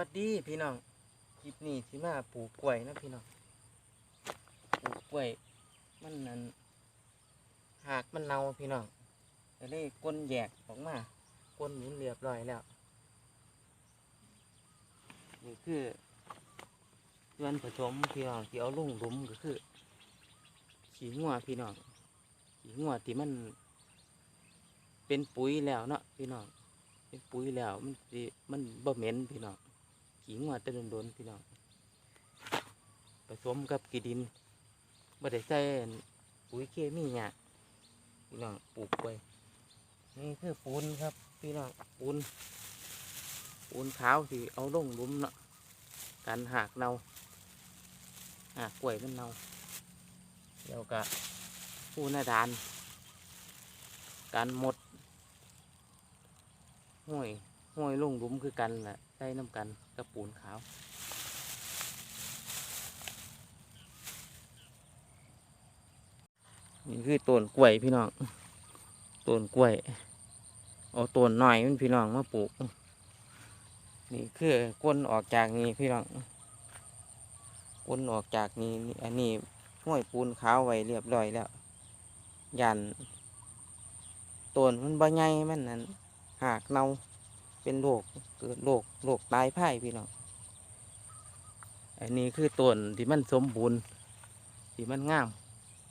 วัสดีพี่น้อง คลิปนี้สิมาปลูกกล้วยนะพี่น้อง ปลูกกล้วย มันนั่นหากมันเน่าพี่น้องก็เลยก้นแยกออกมาก้นหมุนเรียบร้อยแล้ว นี่คือส่วนผสมพี่น้องที่เอาลงหลุมก็คือ ขี้งัวพี่น้อง ขี้งัวที่มัน เป็นปุ๋ยแล้วเนาะพี่น้องเป็นปุ๋ยแล้วมันมันบ่เหม็นพี่น้อง ขี้งัวแตะโดนๆพี่น้องผสมกับกีดินบ่ได้ใส่อั่นปุ๋ยเคมีหยังพี่น้องปลูกไว้นี่คือปูนครับ พี่น้องปูนปูนขาวที่เอาลงลุ่มเนาะการหักเนาหักกล้วยมันเนาเดี๋ยวก็ปูน้าดานการหมดห้วยห้วยลงลุ่มคือกันแหละ ใส่น้ำกันกับปูนขาวนี่คือต้นกล้วยพี่น้องต้นกล้วยเอาต้นหน่อยมันพี่น้องมาปลูก นี่คือก้นออกจากนี่พี่น้องก้นออกจากนี่นี่อันนี้ห้วยปูนขาวไว้เรียบร้อยแล้วยันต้นมันบ่ใหญ่มันนั่นหากเนา เป็นโรคเกิดโรคโรคตายพ่ายพี่น้องอันนี้คือต้นที่มันสมบูรณ์ที่มันงาม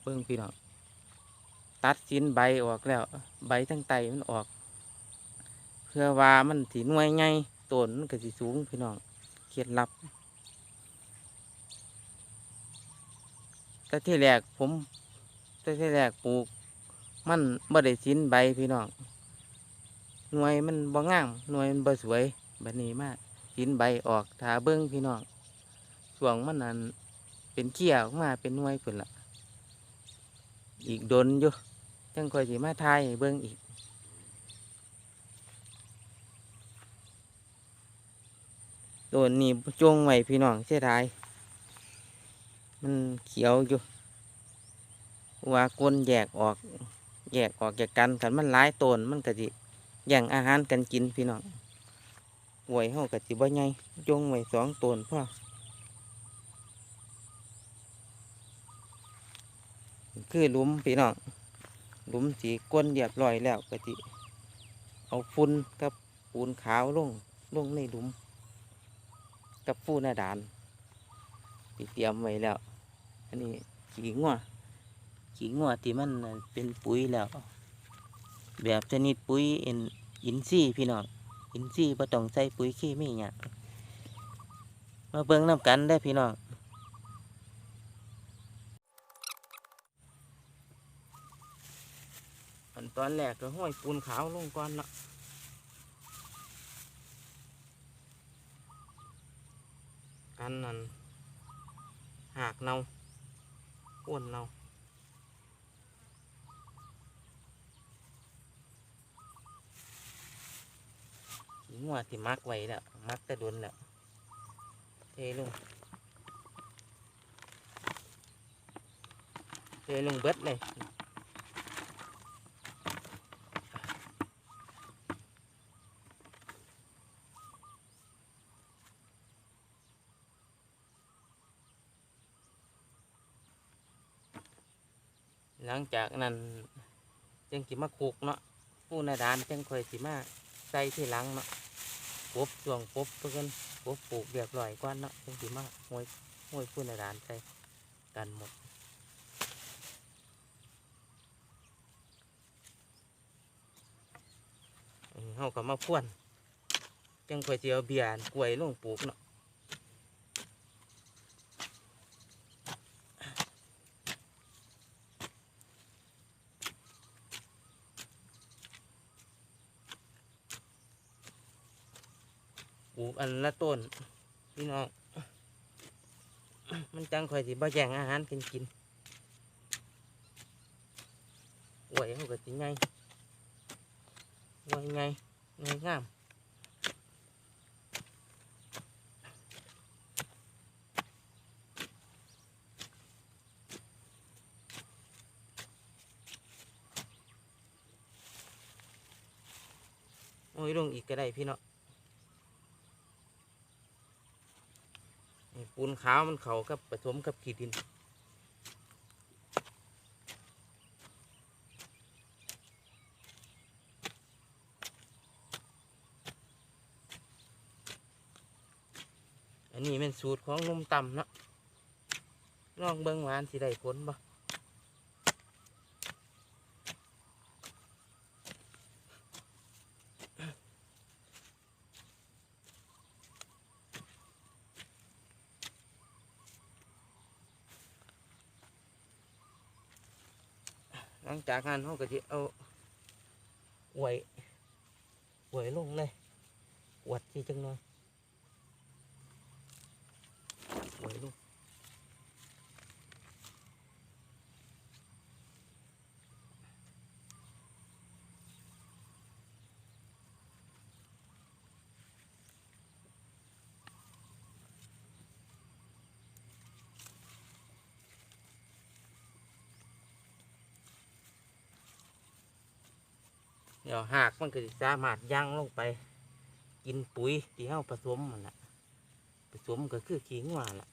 เบิ่งพี่น้องตัดชิ้นใบออกแล้ว ใบทั้งไตมันออก เพื่อว่ามันสีหน่วยใหญ่ต้นมันก็สิสูงพี่น้องเคล็ดลับแต่ที่แรกผมแต่ที่แรกปลูก มันบ่ได้ชิ้นใบพี่น้อง หน่วยมันบ่งามหน่วยมันบ่สวยบัดนี้มาชิ้นใบออกถาเบิ้งพี่น้องช่วงมันนั้นเป็นเขี้ยวมาเป็นหน่วยเพิ่นละอีกโดนอยู่จังคอยสิมาทายเบิ้งอีกตัวนี้จงไว้พี่น้องเสียดายมันเขียวอยู่ว่าก้นแยกออก แยกออกจากกันกันมันหลายต้นมันก็สิ แย่งอาหารกันกินพี่น้องหวยเฮาก็สิบ่ใหญ่จงไว้สองตนพ่อคือหลุมพี่น้องหลุมสีก้นเรียบร้อยแล้วก็สิเอาฝุ่นกับปูนขาวลงลงในหลุม กับฟูหน้าดานเตรียมไว้แล้ว อันนี้ขี้งัวขี้งัวที่มันเป็นปุ๋ยแล้ว แบบชนิดปุ๋ยอินอินทรีย์พี่น้องอินทรีย์บ่ต้องใส่ปุ๋ยเคมีหยังมาเบิ่งน้ำกันได้พี่น้องอันตอนแรกก็ห้อยปูนขาวลงก่อนเนาะกันนั่นหากเนาอ้วนเนา ขี้งัวที่มักไว้แล้วมักแต่โดนแล้วเทลงเทลงเบิดเลยหลังจากนั้นจังสิมาคุกเนาะผู้นาดานจังค่อยสิมาใส่ที่หลังเนาะ ปบช่วงปบเพื่อนปบปลูกเรียบร้อยก่านนะคงดีมากห้วยห้วยผู้นาดานใช่กันหมดเขาก็มาพ่วนจังค่อยสิเอาเบียร์กล้วยลงปลูกเนาะ ปลูกอันละต้น พี่น้อง มันจังค่อยสิบ่แย่งอาหารกันกินกล้วยเขาก็สิไงไงไงไงงามโอ้ยลงอีกก็ได้พี่เนาะ ให้ปู นขาวมันเขากับผสมกับขีดินอันนี้เป็นสูตรของนมต่ำเนาะลองเบิ้งหวานสิได้ผลบ่ หลังจากนั้นเขาก็จะเอาอวยอวยลงเลยอวดที่จังหน่อยอวยลง เดี๋ยวหากมันก็สามารถย่างลงไป กินปุ๋ยที่เฮาผสมมันละผสมก็คือขี้งัวละ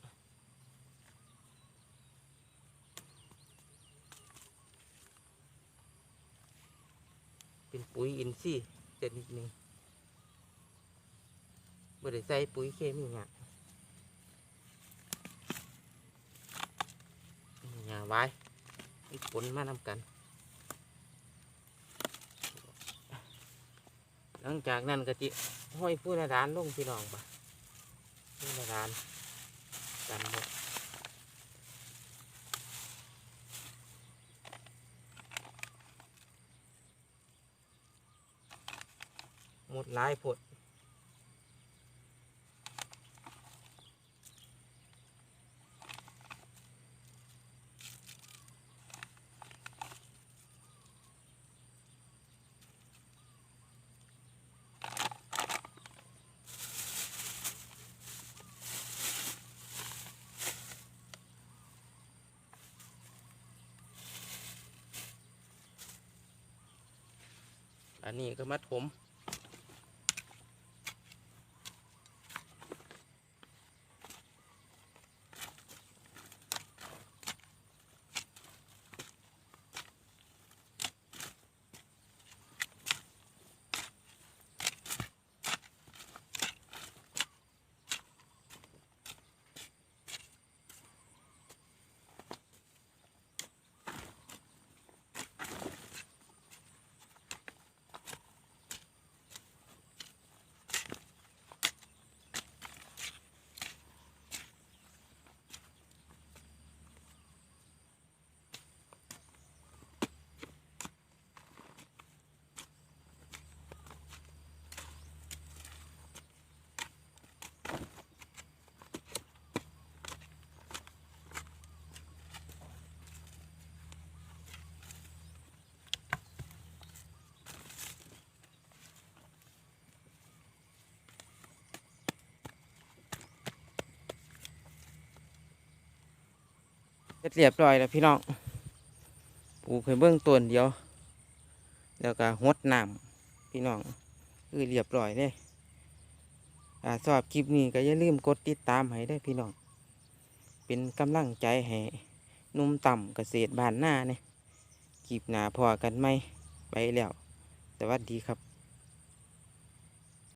เป็นปุ๋ยอินทรีย์ชนิดหนึ่งบ่ได้ใส่ปุ๋ยเคมีเนี่ยอย่าไว้ผลมานำกัน หลังจากนั้นก็จิห้อยผู้นาดานลงพี่น้องปะผู้นาดานกันหมดหมดหลายผด อันนี้ก็มัดผม เสร็จเรียบร้อยแล้วพี่น้องปลูกให้เบื้องต้นเดียว แล้วก็หดน้ำพี่น้องคือเรียบร้อยเลยอ่าชอบคลิปนี้ก็อย่าลืมกดติดตามให้ได้พี่น้อง เป็นกำลังใจให้นุ่มต่ำเกษตรบ้านหน้าเนี่ยคลิปหนาพอกันไหมไปแล้ว สวัสดีครับ